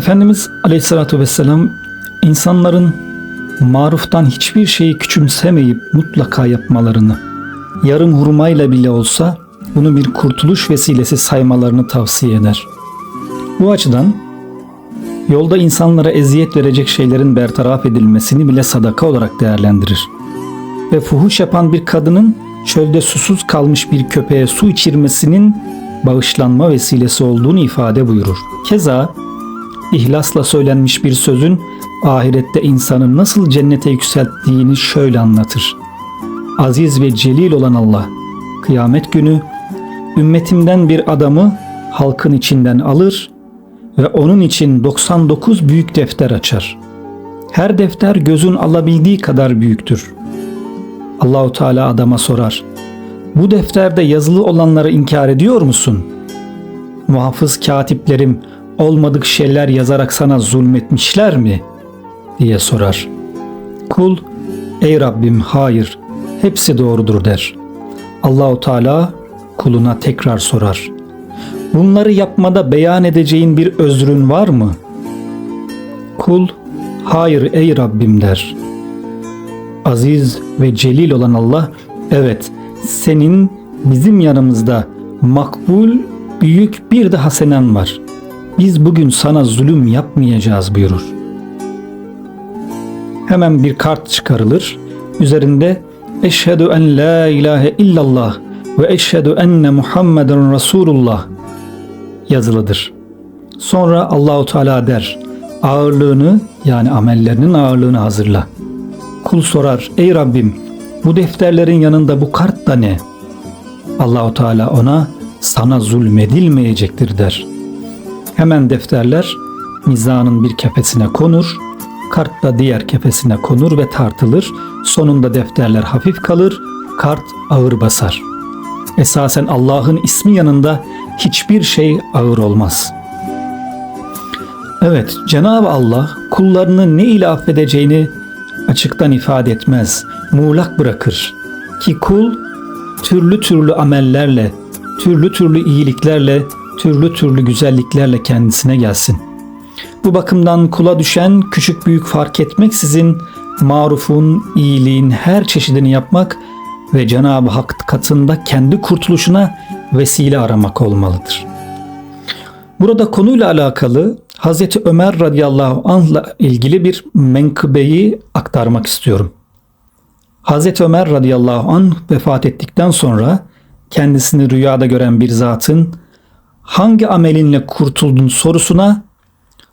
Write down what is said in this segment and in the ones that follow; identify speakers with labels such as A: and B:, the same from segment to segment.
A: Efendimiz Aleyhisselatü Vesselam insanların maruftan hiçbir şeyi küçümsemeyip mutlaka yapmalarını, yarım hurmayla bile olsa bunu bir kurtuluş vesilesi saymalarını tavsiye eder. Bu açıdan yolda insanlara eziyet verecek şeylerin bertaraf edilmesini bile sadaka olarak değerlendirir. Ve fuhuş yapan bir kadının çölde susuz kalmış bir köpeğe su içirmesinin bağışlanma vesilesi olduğunu ifade buyurur. Keza ihlasla söylenmiş bir sözün ahirette insanı nasıl cennete yükselttiğini şöyle anlatır. Aziz ve celil olan Allah kıyamet günü ümmetimden bir adamı halkın içinden alır ve onun için 99 büyük defter açar. Her defter gözün alabildiği kadar büyüktür. Allahu Teala adama sorar. Bu defterde yazılı olanları inkar ediyor musun? Muhafız katiplerim olmadık şeyler yazarak sana zulmetmişler mi? diye sorar. Kul, ey Rabbim hayır, hepsi doğrudur der. Allahu Teala kuluna tekrar sorar. Bunları yapmada beyan edeceğin bir özrün var mı? Kul, hayır ey Rabbim der. Aziz ve celil olan Allah, evet senin bizim yanımızda makbul büyük bir de hasenen var. Biz bugün sana zulüm yapmayacağız buyurur. Hemen bir kart çıkarılır. Üzerinde Eşhedü en la ilahe illallah ve eşhedü enne Muhammeden Resulullah yazılıdır. Sonra Allahu Teala der: Ağırlığını yani amellerinin ağırlığını hazırla. Kul sorar: Ey Rabbim, bu defterlerin yanında bu kart da ne? Allahu Teala ona sana zulmedilmeyecektir der. Hemen defterler mizanın bir kefesine konur, kart da diğer kefesine konur ve tartılır. Sonunda defterler hafif kalır, kart ağır basar. Esasen Allah'ın ismi yanında hiçbir şey ağır olmaz. Evet, Cenab-ı Allah kullarını ne ile affedeceğini açıktan ifade etmez, muğlak bırakır. Ki kul türlü türlü amellerle, türlü türlü iyiliklerle, türlü türlü güzelliklerle kendisine gelsin. Bu bakımdan kula düşen küçük büyük fark etmeksizin marufun, iyiliğin her çeşidini yapmak ve Cenab-ı Hak katında kendi kurtuluşuna vesile aramak olmalıdır. Burada konuyla alakalı Hazreti Ömer radıyallahu anh'la ilgili bir menkıbeyi aktarmak istiyorum. Hazreti Ömer radıyallahu anh vefat ettikten sonra kendisini rüyada gören bir zatın hangi amelinle kurtuldun sorusuna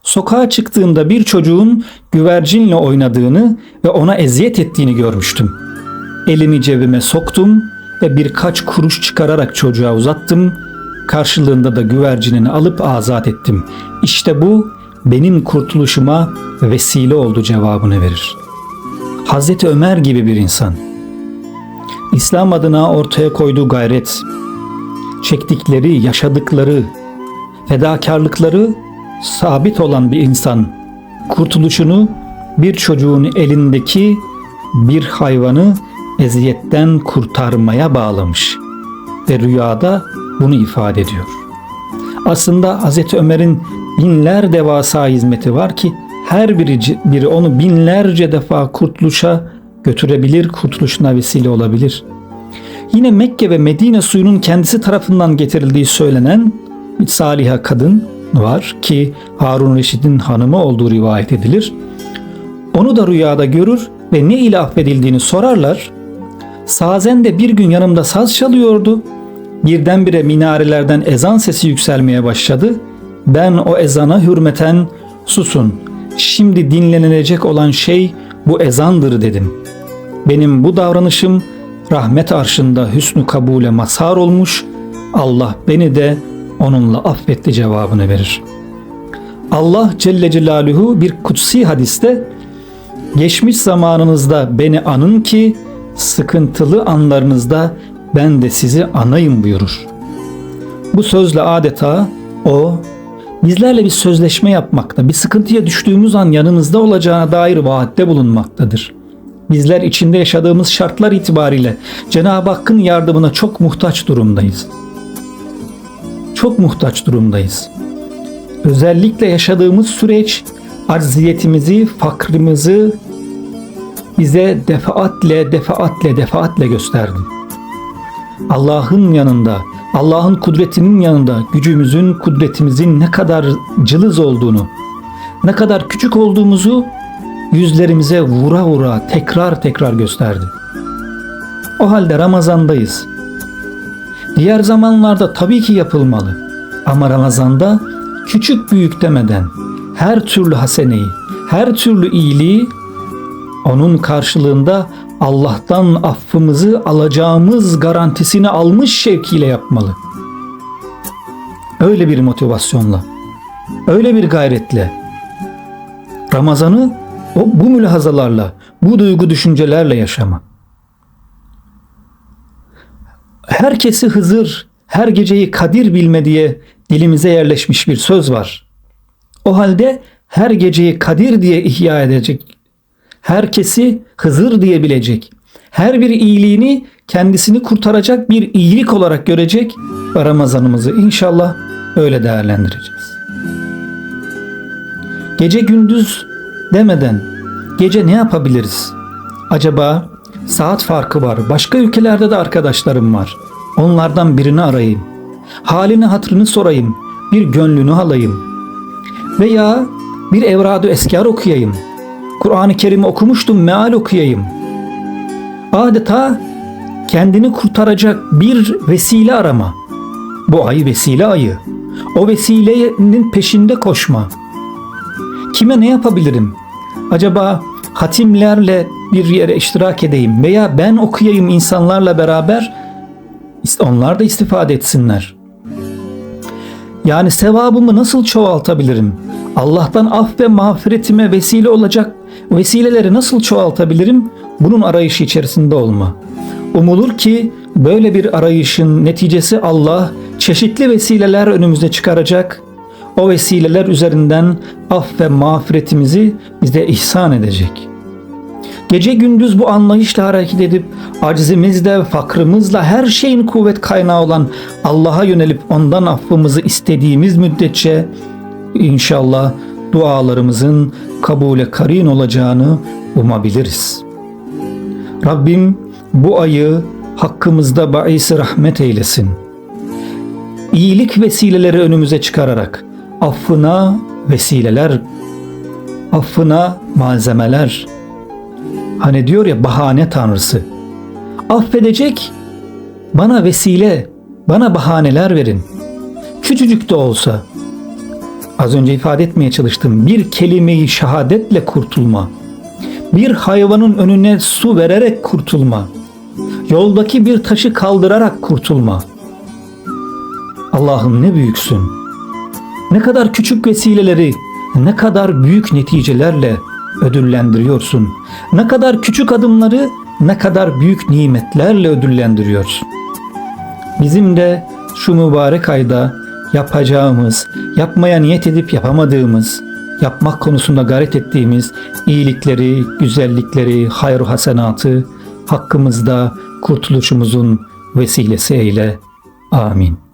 A: sokağa çıktığımda bir çocuğun güvercinle oynadığını ve ona eziyet ettiğini görmüştüm. Elimi cebime soktum ve birkaç kuruş çıkararak çocuğa uzattım. Karşılığında da güvercinini alıp azat ettim. İşte bu benim kurtuluşuma vesile oldu cevabını verir. Hazreti Ömer gibi bir insan. İslam adına ortaya koyduğu gayret, çektikleri, yaşadıkları, fedakarlıkları sabit olan bir insan kurtuluşunu bir çocuğun elindeki bir hayvanı eziyetten kurtarmaya bağlamış ve rüyada bunu ifade ediyor. Aslında Hz. Ömer'in binler devasa hizmeti var ki her biri, biri onu binlerce defa kurtuluşa götürebilir, kurtuluşuna vesile olabilir. Yine Mekke ve Medine suyunun kendisi tarafından getirildiği söylenen bir saliha kadın var ki Harun Reşid'in hanımı olduğu rivayet edilir. Onu da rüyada görür ve ne ile affedildiğini sorarlar. Sazen de bir gün yanımda saz çalıyordu. Birdenbire minarelerden ezan sesi yükselmeye başladı. Ben o ezana hürmeten susun. Şimdi dinlenilecek olan şey bu ezandır dedim. Benim bu davranışım rahmet arşında hüsnü kabule mazhar olmuş. Allah beni de onunla affetti cevabını verir. Allah Celle Celaluhu bir kutsi hadiste geçmiş zamanınızda beni anın ki sıkıntılı anlarınızda ben de sizi anayım buyurur. Bu sözle adeta o bizlerle bir sözleşme yapmakta, bir sıkıntıya düştüğümüz an yanımızda olacağına dair vaatte bulunmaktadır. Bizler içinde yaşadığımız şartlar itibariyle Cenab-ı Hakk'ın yardımına çok muhtaç durumdayız. Çok muhtaç durumdayız. özellikle yaşadığımız süreç acziyetimizi, fakrımızı bize defaatle, defaatle, defaatle gösterdi. Allah'ın yanında, Allah'ın kudretinin yanında gücümüzün, kudretimizin ne kadar cılız olduğunu, ne kadar küçük olduğumuzu yüzlerimize vura vura tekrar tekrar gösterdi. O halde Ramazandayız. Diğer zamanlarda tabii ki yapılmalı. Ama Ramazanda küçük büyük demeden her türlü haseneyi, her türlü iyiliği onun karşılığında Allah'tan affımızı alacağımız garantisini almış şevkiyle yapmalı. Öyle bir motivasyonla, öyle bir gayretle Ramazan'ı o bu mülahazalarla, bu duygu düşüncelerle yaşama. Herkesi Hızır, her geceyi Kadir bilme diye dilimize yerleşmiş bir söz var. O halde her geceyi Kadir diye ihya edecek, herkesi Hızır diye bilecek, her bir iyiliğini kendisini kurtaracak bir iyilik olarak görecek ve Ramazanımızı inşallah öyle değerlendireceğiz. Gece gündüz demeden gece ne yapabiliriz? Acaba saat farkı var. Başka ülkelerde de arkadaşlarım var. Onlardan birini arayayım. Halini hatırını sorayım. Bir gönlünü alayım. Veya bir evradu eskar okuyayım. Kur'an-ı Kerim okumuştum meal okuyayım. Adeta kendini kurtaracak bir vesile arama. Bu ay vesile ayı. O vesilenin peşinde koşma. Kime ne yapabilirim? Acaba hatimlerle bir yere iştirak edeyim veya ben okuyayım insanlarla beraber onlar da istifade etsinler. Yani sevabımı nasıl çoğaltabilirim? Allah'tan af ve mağfiretime vesile olacak vesileleri nasıl çoğaltabilirim? Bunun arayışı içerisinde olma. Umulur ki böyle bir arayışın neticesi Allah çeşitli vesileler önümüze çıkaracak. O vesileler üzerinden af ve mağfiretimizi bize ihsan edecek. Gece gündüz bu anlayışla hareket edip acizimizle, fakrımızla her şeyin kuvvet kaynağı olan Allah'a yönelip ondan affımızı istediğimiz müddetçe inşallah dualarımızın kabule karin olacağını umabiliriz. Rabbim bu ayı hakkımızda baisi rahmet eylesin. İyilik vesileleri önümüze çıkararak affına vesileler, affına malzemeler. Hani diyor ya bahane tanrısı. Affedecek bana vesile, bana bahaneler verin. Küçücük de olsa az önce ifade etmeye çalıştım. Bir kelimeyi şehadetle kurtulma. Bir hayvanın önüne su vererek kurtulma. Yoldaki bir taşı kaldırarak kurtulma. Allah'ım ne büyüksün. Ne kadar küçük vesileleri, ne kadar büyük neticelerle ödüllendiriyorsun. Ne kadar küçük adımları, ne kadar büyük nimetlerle ödüllendiriyorsun. Bizim de şu mübarek ayda yapacağımız, yapmaya niyet edip yapamadığımız, yapmak konusunda gayret ettiğimiz iyilikleri, güzellikleri, hayru hasenatı hakkımızda kurtuluşumuzun vesilesi eyle. Amin.